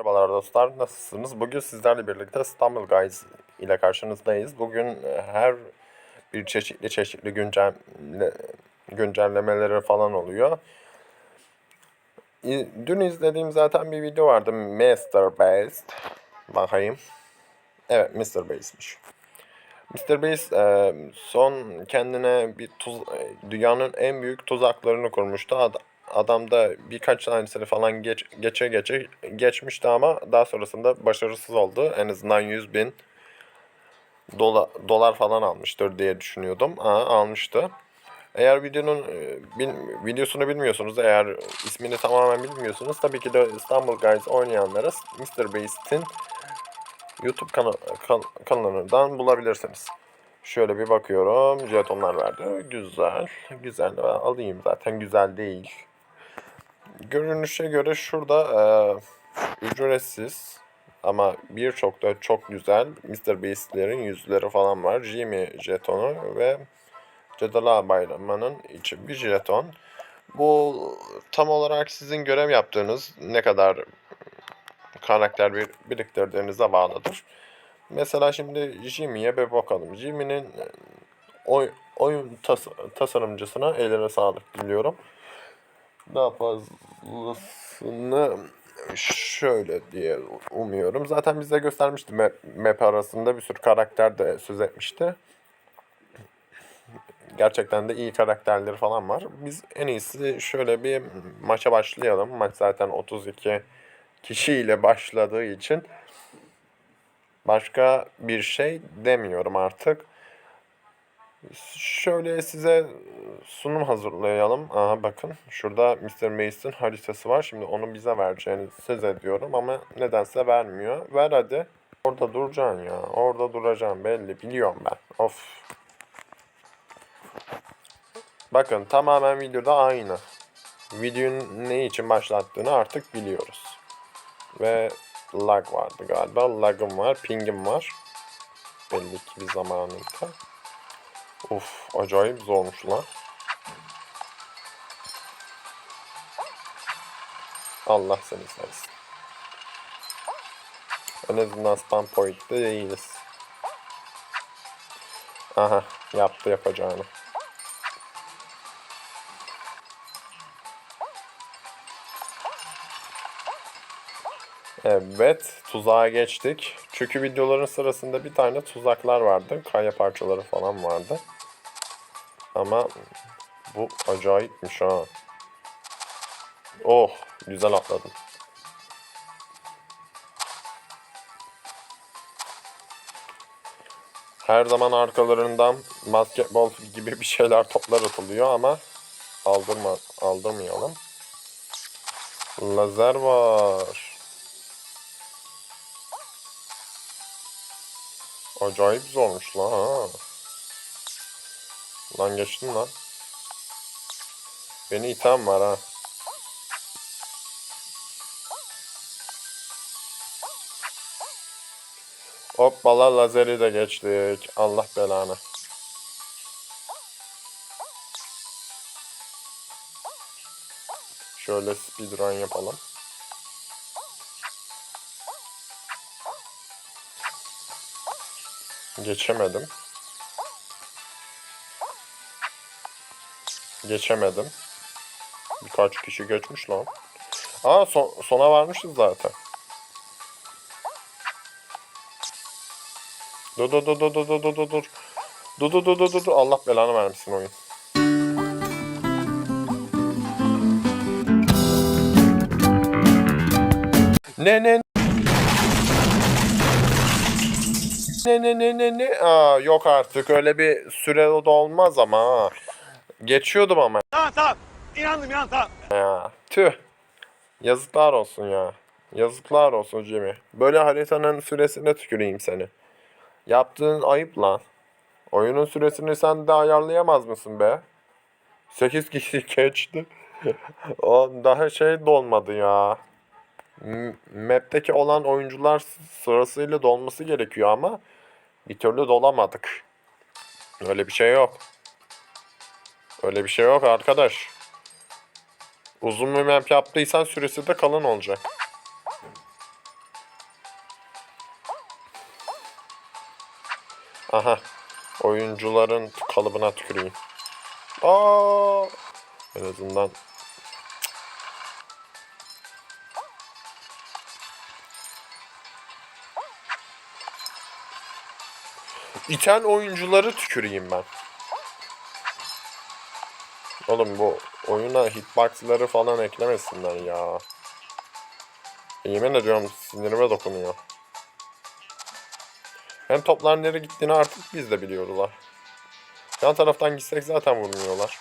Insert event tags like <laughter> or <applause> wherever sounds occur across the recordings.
Merhabalar dostlar, nasılsınız? Bugün sizlerle birlikte İstanbul Guys ile karşınızdayız. Bugün e, her bir çeşitli çeşitli güncel güncellemeleri falan oluyor. Dün izlediğim zaten bir video vardı. Mr. Beast. Bakayım. Evet, Mr. Beast'miş. Mr. Beast e, son kendine bir tuz, e, dünyanın en büyük tuzaklarını kurmuştu. Ad- adam da birkaç tanesini falan geç, geçe geçe geçmişti ama daha sonrasında başarısız oldu. En azından 100 bin dola, dolar falan almıştır diye düşünüyordum. Aa, almıştı. Eğer videonun e, bil- videosunu bilmiyorsunuz, eğer ismini tamamen bilmiyorsunuz tabii ki de İstanbul Guys oynayanlara Mr. Beast'in YouTube kana- kan- kanalından bulabilirsiniz. Şöyle bir bakıyorum. Jetonlar verdi. Güzel. Güzel. Alayım zaten. Güzel değil. Görünüşe göre şurada e, ücretsiz ama birçok da çok güzel Mr. Beast'lerin yüzleri falan var. Jimmy jetonu ve Cadılar Bayramı'nın içi bir jeton. Bu tam olarak sizin görev yaptığınız ne kadar karakter bir, biriktirdiğinize bağlıdır. Mesela şimdi Jimmy'ye bir bakalım. Jimmy'nin oy, oyun tas- tasarımcısına eline sağlık diliyorum. Daha fazlasını şöyle diye umuyorum. Zaten bize göstermişti map, map arasında bir sürü karakter de söz etmişti. Gerçekten de iyi karakterleri falan var. Biz en iyisi şöyle bir maça başlayalım. Maç zaten 32 kişiyle başladığı için başka bir şey demiyorum artık. Şöyle size sunum hazırlayalım. Aha bakın şurada Mr. Mace'in haritası var. Şimdi onu bize vereceğini söz ediyorum ama nedense vermiyor. Ver hadi. Orada duracaksın ya. Orada duracaksın belli. Biliyorum ben. Of. Bakın tamamen videoda aynı. Videonun ne için başlattığını artık biliyoruz. Ve lag vardı galiba. Lagım var, pingim var. Belli ki bir zamanında. Of acayip zormuş lan. Allah seni sevsin. En azından spam point'te değiliz. Aha yaptı yapacağını. Evet, tuzağa geçtik. Çünkü videoların sırasında bir tane tuzaklar vardı. Kaya parçaları falan vardı. Ama bu acayipmiş ha. Oh, güzel atladım. Her zaman arkalarından basketbol gibi bir şeyler toplar atılıyor ama aldırma, aldırmayalım. Lazer var. Acayip zormuş lan ha. Lan geçtim lan. Beni iten var ha. Hoppala lazeri de geçtik. Allah belanı. Şöyle speedrun yapalım. Geçemedim. Geçemedim. Birkaç kişi geçmiş lan. Aa son, sona varmışız zaten. Dur dur dur dur dur dur dur dur dur. Dur dur dur dur. Allah belanı vermesin oyun. Ne ne ne ne ne ne ne Aa, yok artık öyle bir süre da olmaz ama ha. Geçiyordum ama Tamam tamam. İnandım inan tamam. ya. Tüh. Yazıklar olsun ya. Yazıklar olsun Jimmy. Böyle haritanın süresine tüküreyim seni. Yaptığın ayıp lan. Oyunun süresini sen de ayarlayamaz mısın be? 8 kişi <laughs> geçti. o daha şey dolmadı ya map'teki olan oyuncular sırasıyla dolması gerekiyor ama bir türlü dolamadık. Öyle bir şey yok. Öyle bir şey yok arkadaş. Uzun bir map yaptıysan süresi de kalın olacak. Aha. Oyuncuların kalıbına tüküreyim. Aa! En azından İten oyuncuları tüküreyim ben. Oğlum bu oyuna hitboxları falan eklemesinler ya. Yemin ediyorum sinirime dokunuyor. Hem toplar nereye gittiğini artık biz de biliyorlar. Yan taraftan gitsek zaten vurmuyorlar.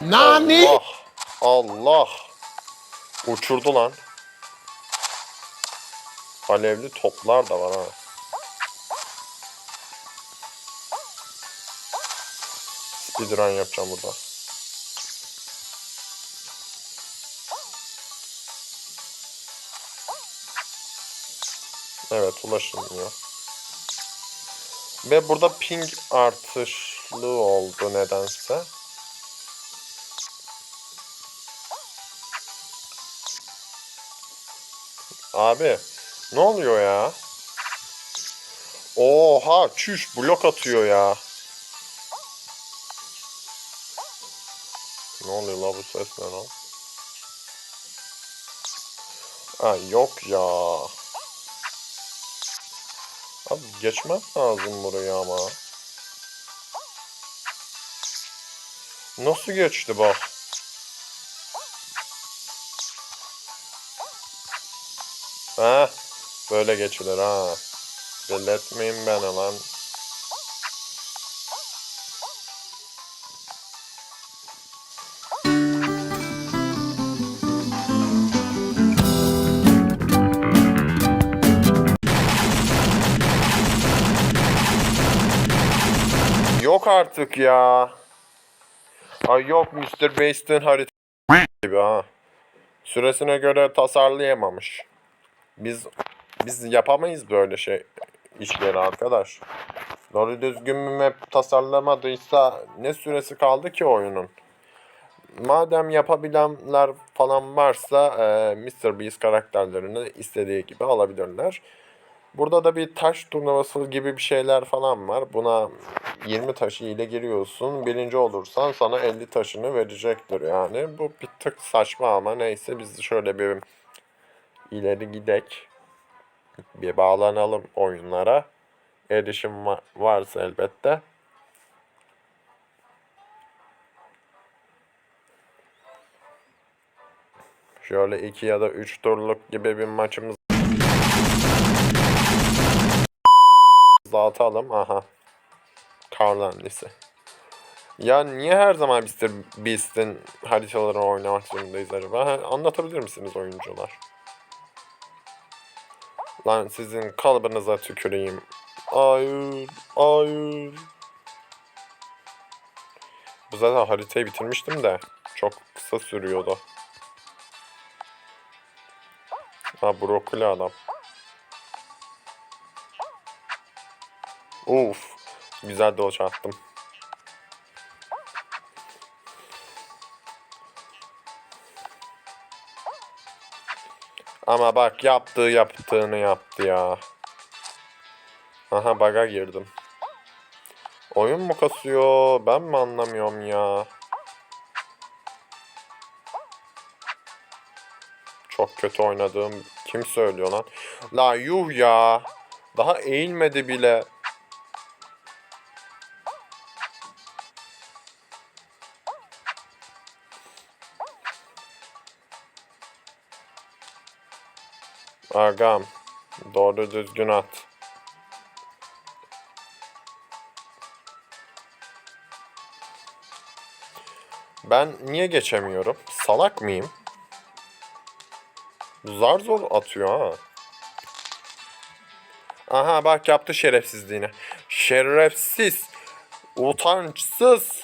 Nani? Allah! Allah! Uçurdu lan. Alevli toplar da var ha. Speedrun yapacağım burada. Evet ulaşılmıyor. Ve burada ping artışlı oldu nedense. Abi ne oluyor ya? Oha çüş blok atıyor ya. Ne oluyor la bu ses ne yok ya. Abi geçmez lazım buraya ama. Nasıl geçti bak? Ha, böyle geçilir ha. Belletmeyin beni lan. Artık ya. Ay yok Mr. Beast'in harita gibi ha. Süresine göre tasarlayamamış. Biz biz yapamayız böyle şey işleri arkadaş. Doğru düzgün bir map tasarlamadıysa ne süresi kaldı ki oyunun? Madem yapabilenler falan varsa e, Mr. Beast karakterlerini istediği gibi alabilirler. Burada da bir taş turnuvası gibi bir şeyler falan var. Buna 20 taşı ile giriyorsun. Birinci olursan sana 50 taşını verecektir yani. Bu bir tık saçma ama neyse biz şöyle bir ileri gidek. Bir bağlanalım oyunlara. Erişim va- varsa elbette. Şöyle iki ya da üç turluk gibi bir maçımız dağıtalım. Aha. Karlandisi. Ya niye her zaman Mr. Beast'in haritalarını oynamak zorundayız acaba? Anlatabilir misiniz oyuncular? Lan sizin kalıbınıza tüküreyim. Hayır, hayır. Bu zaten haritayı bitirmiştim de çok kısa sürüyordu. Ha brokoli adam. Uf, güzel dodge attım. Ama bak yaptığı yaptığını yaptı ya. Aha baga girdim. Oyun mu kasıyor? Ben mi anlamıyorum ya? Çok kötü oynadığım kim söylüyor lan? La yuh ya. Daha eğilmedi bile. Agam. Doğru düzgün at. Ben niye geçemiyorum? Salak mıyım? Zar zor atıyor ha. Aha bak yaptı şerefsizliğini. Şerefsiz. Utançsız.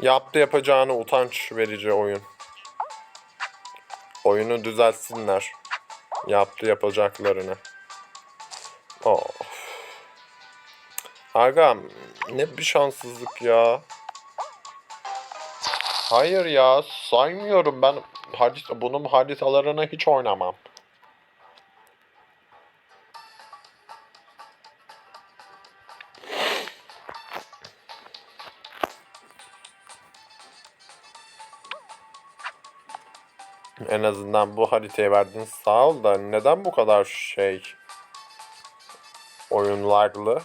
Yaptı yapacağını utanç verici oyun. Oyunu düzeltsinler. Yaptı yapacaklarını. Of. Agam ne bir şanssızlık ya. Hayır ya saymıyorum ben harita, bunun haritalarını hiç oynamam. En azından bu haritayı verdin sağ ol da neden bu kadar şey oyun laglı?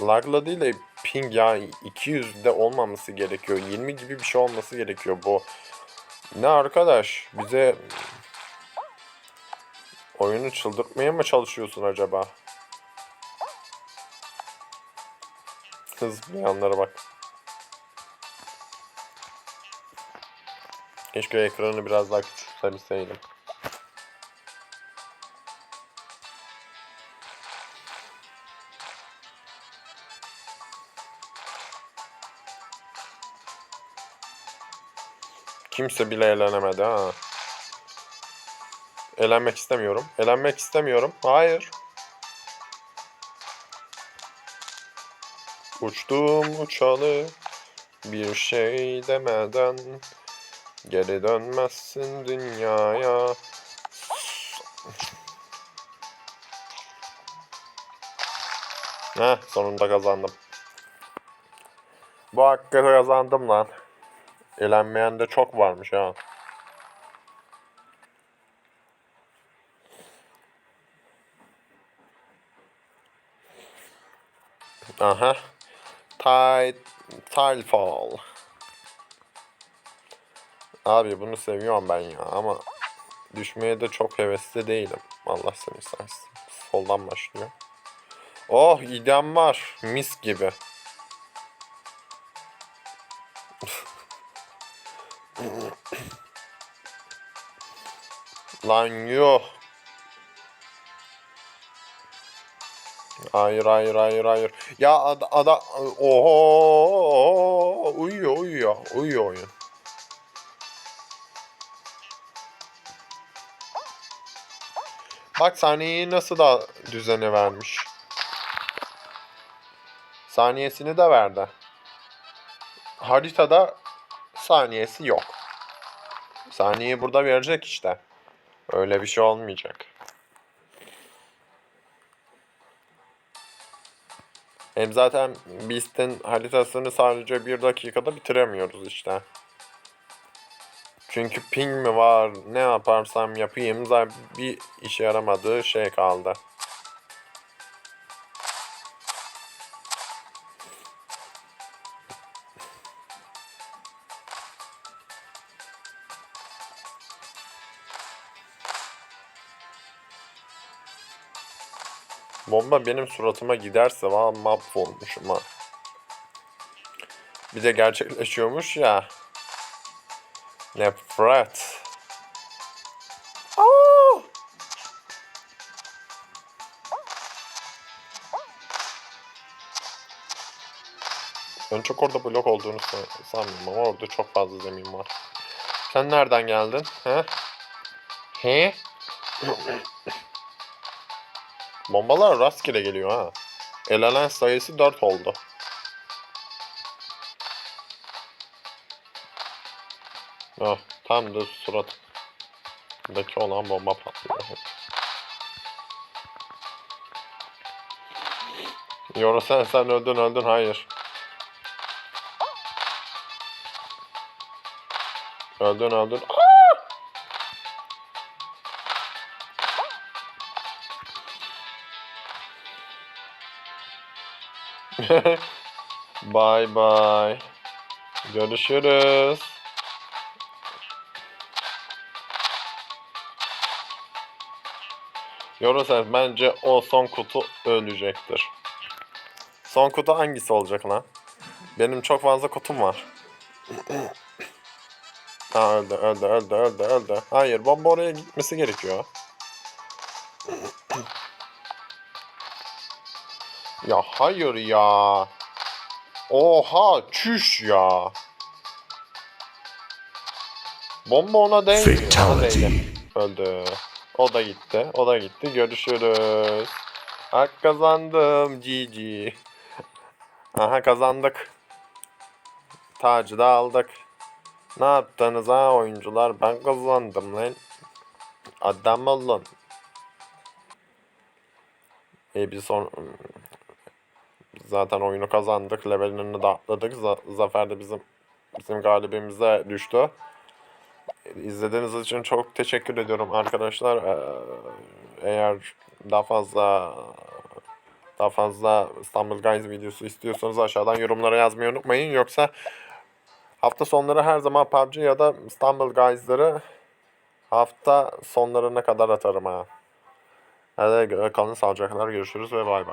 Laglı değil de ping ya 200'de olmaması gerekiyor. 20 gibi bir şey olması gerekiyor bu. Ne arkadaş bize oyunu çıldırtmaya mı çalışıyorsun acaba? Hızlayanlara bak. Keşke ekranı biraz daha küçültebilseydim. Kimse bile eğlenemedi ha. Eğlenmek istemiyorum. Eğlenmek istemiyorum. Hayır. Uçtum uçalı bir şey demeden Geri dönmezsin dünyaya. Heh sonunda kazandım. Bu hakkı kazandım lan. Elenmeyen de çok varmış ha. Aha. Tide, Tilefall. Abi bunu seviyorum ben ya ama düşmeye de çok hevesli değilim. Allah seni saysın. Soldan başlıyor. Oh idam var. Mis gibi. <laughs> Lan yuh. Hayır hayır hayır hayır. Ya ada, ada oho uyuyor uyuyor uyuyor oyun. Bak saniyeyi nasıl da düzene vermiş. Saniyesini de verdi. Haritada saniyesi yok. Saniyeyi burada verecek işte. Öyle bir şey olmayacak. Hem zaten Beast'in haritasını sadece bir dakikada bitiremiyoruz işte. Çünkü ping mi var ne yaparsam yapayım zaten bir işe yaramadığı şey kaldı. Bomba benim suratıma giderse valla mahvolmuşum ha. Bir de gerçekleşiyormuş ya. Nefret. Aa! Ben çok orada blok olduğunu san- sanmıyorum ama orada çok fazla zemin var. Sen nereden geldin? He? He? Bombalar rastgele geliyor ha. Elenen sayısı 4 oldu. Ah, tam da suratındaki olan bomba patlıyor. Yoru sen sen öldün öldün hayır. Öldün öldün. <laughs> bye bye. Görüşürüz. Yorosens bence o son kutu ölecektir. Son kutu hangisi olacak lan? Benim çok fazla kutum var. <clears throat> ha öldü öldü öldü öldü öldü. Hayır bomba oraya gitmesi gerekiyor. <clears throat> ya hayır ya. Oha çüş ya. Bomba ona değmiyor. Ona değdi. Öldü. O da gitti. O da gitti. Görüşürüz. Hak kazandım. GG. Aha kazandık. Tacı da aldık. Ne yaptınız ha oyuncular? Ben kazandım lan. Adam olun. E bir son... Zaten oyunu kazandık. Levelini de atladık. Za- Zafer de bizim bizim galibimize düştü. İzlediğiniz için çok teşekkür ediyorum arkadaşlar. Ee, eğer daha fazla daha fazla İstanbul Guys videosu istiyorsanız aşağıdan yorumlara yazmayı unutmayın. Yoksa hafta sonları her zaman PUBG ya da İstanbul Guys'ları hafta sonlarına kadar atarım ha. Hadi kalın sağlıcakla görüşürüz ve bay bay.